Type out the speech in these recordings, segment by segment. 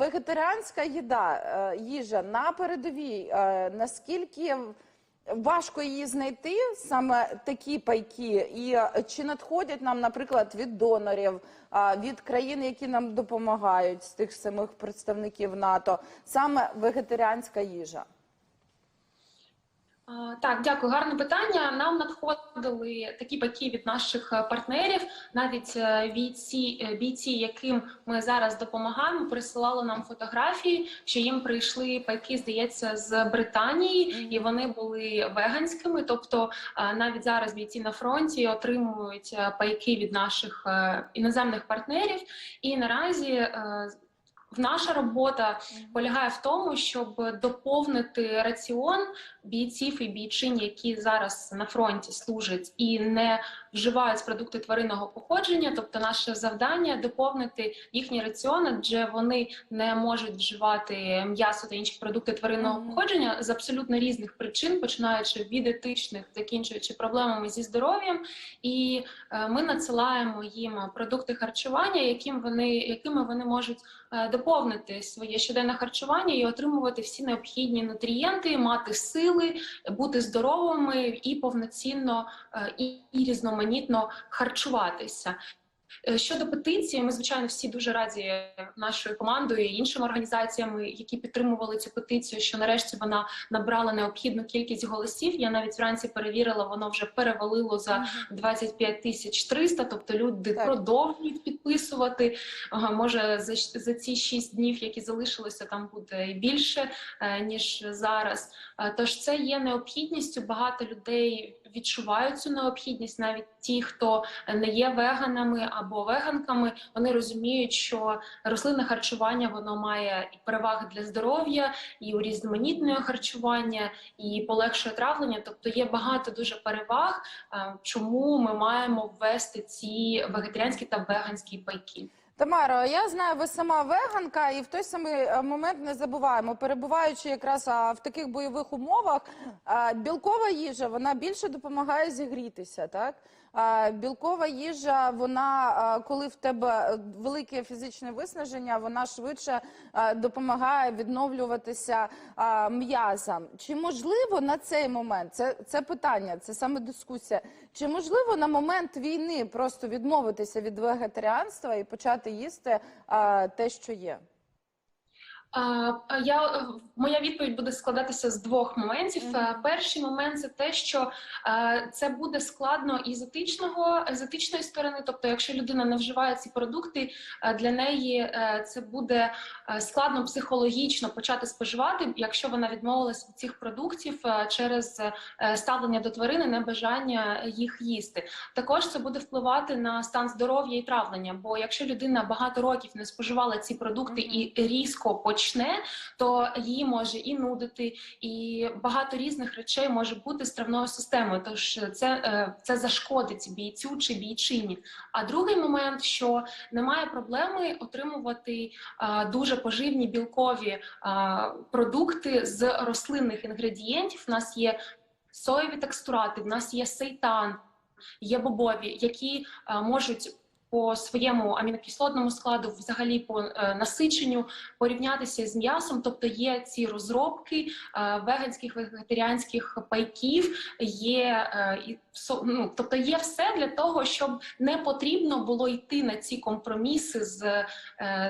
вегетаріанська їда, е, їжа на передовій, е, наскільки важко її знайти, саме такі пайки, і е, чи надходять нам, наприклад, від донорів, від країн, які нам допомагають, з тих самих представників НАТО, саме вегетаріанська їжа? Так, дякую, гарне питання. Нам надходили такі пайки від наших е, партнерів. Навіть е, бійці, е, бійці, яким ми зараз допомагаємо, присилали нам фотографії, що їм прийшли пайки, здається, з Британії, і вони були веганськими. Тобто, навіть зараз бійці на фронті отримують пайки від наших іноземних партнерів. І наразі наша робота полягає в тому, щоб доповнити раціон бійців і бійчин, які зараз на фронті служать і не вживають продукти тваринного походження. Тобто, наше завдання доповнити їхній раціон, адже вони не можуть вживати м'ясо та інші продукти тваринного походження з абсолютно різних причин, починаючи від етичних, закінчуючи проблемами зі здоров'ям. І е, ми надсилаємо їм продукти харчування, яким вони якими вони можуть е, доповнити своє щоденне харчування і отримувати всі необхідні нутрієнти, мати сили, бути здоровими і повноцінно е, і, і різноманітно харчуватися. Е, Щодо петиції, ми звичайно всі дуже раді нашою командою і іншими організаціями, які підтримували цю петицію. Що нарешті вона набрала необхідну кількість голосів. Я навіть вранці перевірила, воно вже перевалило за 25 тисяч 300, тобто люди Так. продовжують підписувати. Може за, за ці 6 днів, які залишилися, там буде і більше е, ніж зараз. Е, Тож це є необхідністю. Багато людей відчувають цю необхідність, навіть ті, хто не є веганами або веганками, вони розуміють, що рослинне харчування воно має і переваги для здоров'я, і урізноманітнює харчування, і полегшує травлення. Тобто є багато дуже переваг, е, чому ми маємо ввести ці вегетаріанські та веганські пайки. Тамаро, я знаю, ви сама веганка, і в той самий е, момент не забуваємо, перебуваючи якраз в таких бойових умовах, білкова їжа вона більше допомагає зігрітися, так? Білкова їжа, вона, коли в тебе велике фізичне виснаження, вона швидше допомагає відновлюватися м'язам. Чи можливо на цей момент це, це питання, це саме дискусія. Чи можливо на момент війни просто відмовитися від вегетаріанства і почати їсти те, що є? Я е, моя відповідь буде складатися з двох моментів. Мгм. Е, Перший момент це те, що е, це буде складно із етичного з етичної сторони. Тобто, якщо людина не вживає ці продукти, для неї це буде складно психологічно почати споживати, якщо вона відмовилась від цих продуктів через ставлення до тварини, небажання їх їсти. Також це буде впливати на стан здоров'я і травлення. Бо якщо людина багато років не споживала ці продукти Мгм. і різко почне, то її може і нудити, і багато різних речей може бути з травною системою. Тож це, е, це зашкодить бійцю чи бійчині. А другий момент, що немає проблеми отримувати е, дуже поживні білкові е, продукти з рослинних інгредієнтів. У нас є соєві текстурати, в нас є сейтан, є бобові, які е, можуть по своєму амінокислотному складу, взагалі по е, насиченню порівнятися з м'ясом. Тобто є ці розробки е, веганських вегетаріанських пайків, є е, ну, тобто є все для того, щоб не потрібно було йти на ці компроміси з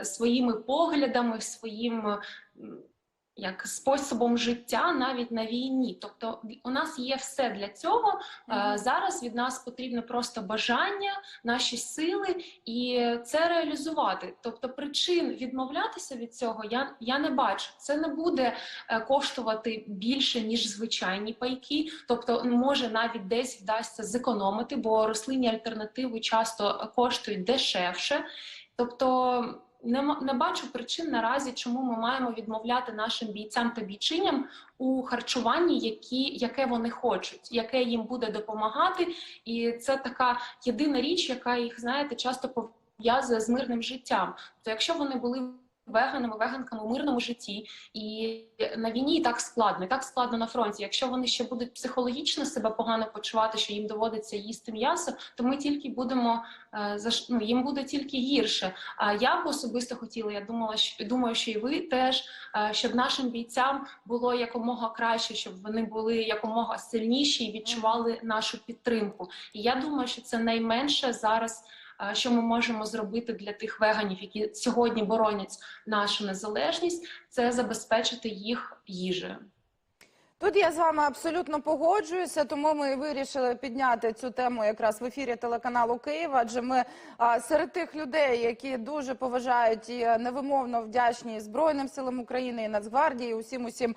своїми поглядами, своїм. Як способом життя навіть на війні, тобто у нас є все для цього. Е. Зараз від нас потрібно просто бажання, наші сили і це реалізувати. Тобто, причин відмовлятися від цього я, я не бачу. Це не буде е, коштувати більше ніж звичайні пайки. Тобто, може навіть десь вдасться зекономити, бо рослинні альтернативи часто коштують дешевше. Тобто. Не, не бачу причин наразі, чому ми маємо відмовляти нашим бійцям та бійчиням у харчуванні, які, яке вони хочуть, яке їм буде допомагати, і це така єдина річ, яка їх знаєте часто пов'язує з мирним життям. То якщо вони були веганами, веганками у мирному житті, і на війні і так складно, і так складно на фронті. Якщо вони ще будуть психологічно себе погано почувати, що їм доводиться їсти м'ясо, то ми тільки будемо е, ну, їм буде тільки гірше. А я б особисто хотіла, я думала, що думаю, що і ви теж, е, щоб нашим бійцям було якомога краще, щоб вони були якомога сильніші і відчували нашу підтримку. І я думаю, що це найменше зараз. Що ми можемо зробити для тих веганів, які сьогодні боронять нашу незалежність, це забезпечити їх їжею. Тут я з вами абсолютно погоджуюся, тому ми вирішили підняти цю тему якраз в ефірі телеканалу Київ. Адже ми серед тих людей, які дуже поважають і е, невимовно вдячні Збройним силам України, і Нацгвардії, і усім усім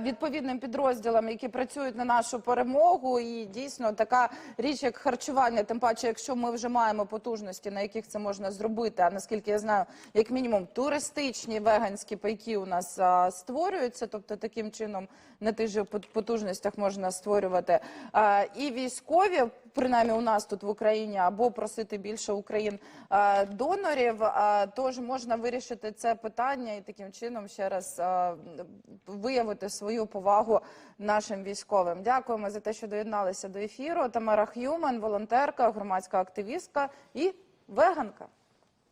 відповідним підрозділам, які працюють на нашу перемогу. І дійсно така річ, як харчування, тим паче, якщо ми вже маємо потужності, на яких це можна зробити. А наскільки я знаю, як мінімум туристичні веганські пайки у нас створюються, тобто таким чином на тих же пот- потужностях можна створювати і військові, принаймні у нас тут в Україні, або просити більше Україн донорів. Тож можна вирішити це питання і таким чином ще раз виявити свою повагу нашим військовим. Дякуємо за те, що доєдналися до ефіру. Тамара Х'юман, волонтерка, громадська активістка і веганка.